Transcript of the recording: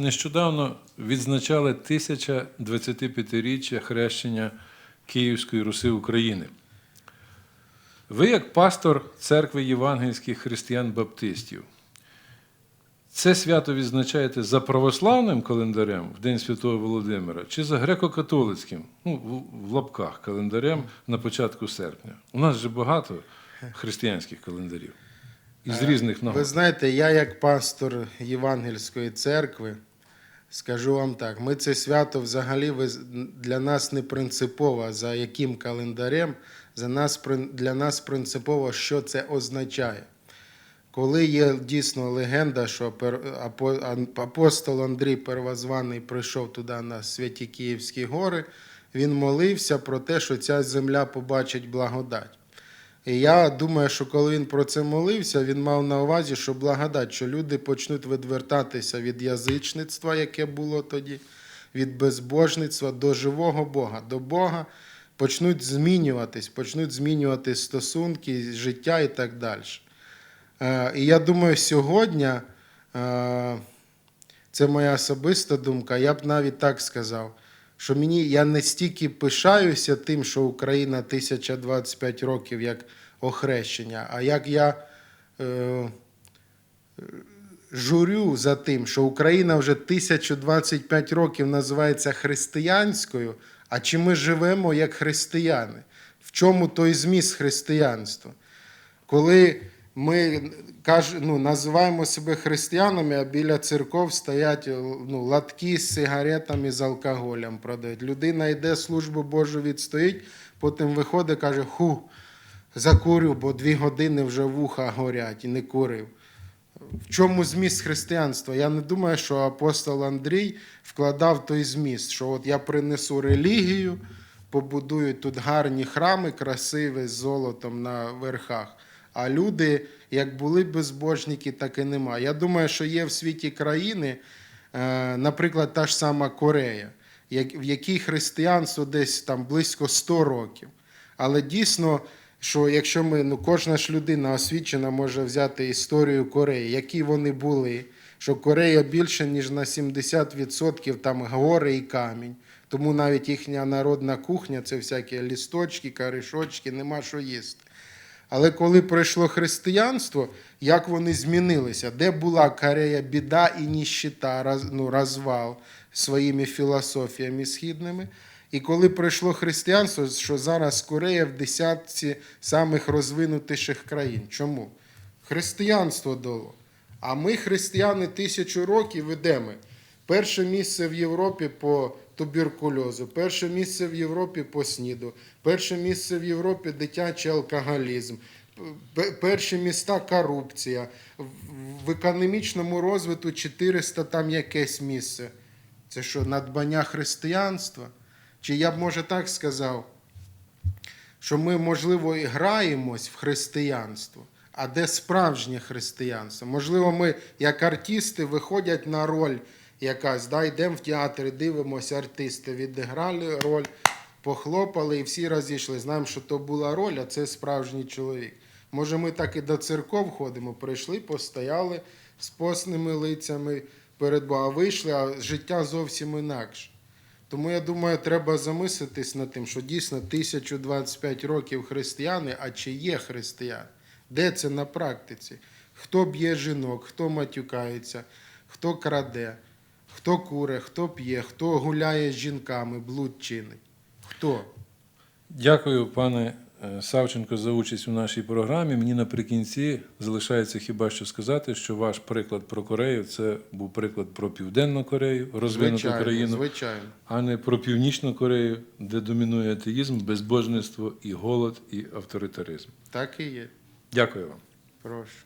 нещодавно відзначали 1025-річчя хрещення Київської Руси України. Ви, як пастор церкви євангельських християн-баптистів, це свято відзначаєте за православним календарем в День Святого Володимира чи за греко-католицьким, ну, в- лапках календарем на початку серпня? У нас же багато християнських календарів із різних Ви знаєте, я як пастор Євангельської церкви скажу вам так: ми це свято взагалі для нас не принципово, за яким календарем, за нас, для нас принципово, що це означає. Коли є дійсно легенда, що апостол Андрій Первозваний прийшов туди на святі Київські гори, він молився про те, що ця земля побачить благодать. І я думаю, що коли він про це молився, він мав на увазі, що благодать, що люди почнуть відвертатися від язичництва, яке було тоді, від безбожництва до живого Бога, до Бога, почнуть змінюватись, почнуть змінювати стосунки, життя і так далі. Е, І я думаю, сьогодні е, це моя особиста думка. Я б навіть так сказав, що мені я не стільки пишаюся тим, що Україна 1025 років як охрещення, а як я е, журю за тим, що Україна вже 1025 років називається християнською, а чи ми живемо як християни? В чому той зміст християнства? Коли ми каж, ну, називаємо себе християнами, а біля церков стоять ну, латки з сигаретами з алкоголем продають. Людина йде службу Божу відстоїть, потім виходить, каже, ху, закурю, бо дві години вже вуха горять і не курив. В чому зміст християнства? Я не думаю, що апостол Андрій вкладав той зміст, що от я принесу релігію, побудую тут гарні храми, красиві з золотом на верхах. А люди, як були безбожники, так і нема. Я думаю, що є в світі країни, е, наприклад, та ж сама Корея, в якій християнство десь там близько 100 років. Але дійсно, що якщо ми, ну кожна ж людина освічена може взяти історію Кореї, які вони були, що Корея більше, ніж на 70% там гори і камінь. Тому навіть їхня народна кухня це всякі лісточки, каришочки, нема що їсти. Але коли прийшло християнство, як вони змінилися? Де була Корея біда і ніщита, ну, розвал своїми філософіями східними? І коли прийшло християнство, що зараз Корея в десятці самих розвинутіших країн. Чому? Християнство дало. А ми, християни, тисячу років ведемо. Перше місце в Європі по туберкульозу, перше місце в Європі по сніду, перше місце в Європі дитячий алкоголізм, перші міста корупція, в- економічному розвитку 400 там якесь місце. Це що, надбання християнства? Чи я б може так сказав, що ми, можливо, і граємось в християнство, а де справжнє християнство? Можливо, ми, як артисти, виходять на роль якась, да, йдемо в театр, дивимося, артисти відіграли роль, похлопали і всі розійшли. Знаємо, що то була роль, а це справжній чоловік. Може, ми так і до церков ходимо, прийшли, постояли з постними лицями перед Богом, вийшли, а життя зовсім інакше. Тому я думаю, треба замислитись над тим, що дійсно 1025 років християни, а чи є християни? Де це на практиці? Хто б'є жінок, хто матюкається, хто краде, хто куре, хто п'є, хто гуляє з жінками, блуд чинить? Хто? Дякую, пане е, Савченко, за участь у нашій програмі. Мені наприкінці залишається хіба що сказати, що ваш приклад про Корею це був приклад про Південну Корею, розвинуту Звичайно, країну, звичайно. а не про Північну Корею, де домінує атеїзм, безбожництво і голод, і авторитаризм. Так і є. Дякую вам. Прошу.